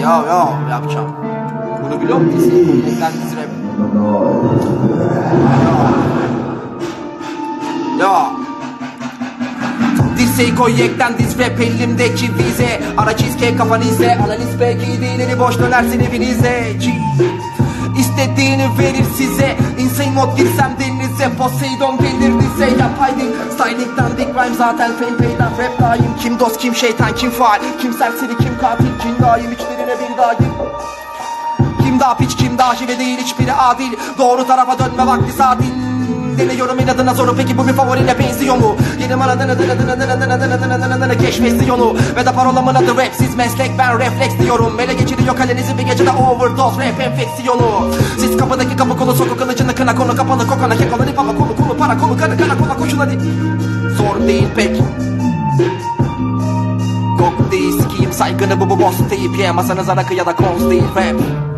Ya ya yapacağım. Bunu biliyor musun? Ekler dizi rap. Ya. Dirseği koy yekten diz rap elimdeki vize Ara cheesecake kafanı izle Analiz belki değilini boş dönersin evinizde G. İstediğini verir size Insane mod girsem denize Poseidon gelir dize Yapaydık styling'den big rhyme zaten fame pay'den rap daim Kim dost kim şeytan kim faal Kim serseri kim katil kim daim daim kim daha piç kim daha şive değil hiçbiri adil. Doğru tarafa dönme vakti saatin. Deniyorum inadına soru peki bu bir favorine benziyor mu? Yeni bana dını dını dını dını dını dını dını dını dını keşfetti yolu Ve de parolamın adı rapsiz meslek ben refleks diyorum. Ele geçiriyor kalenizi bir gecede overdose rap enfeksiyonu. Siz kapıdaki kapı kolu soku kılıcını kına konu kapalı kokona kekola hip hop'a konu konu para konu karı karakola koşun hadi Zor değil pek saygını bu bu boss deyip Ye masanıza rakı ya da konz değil rap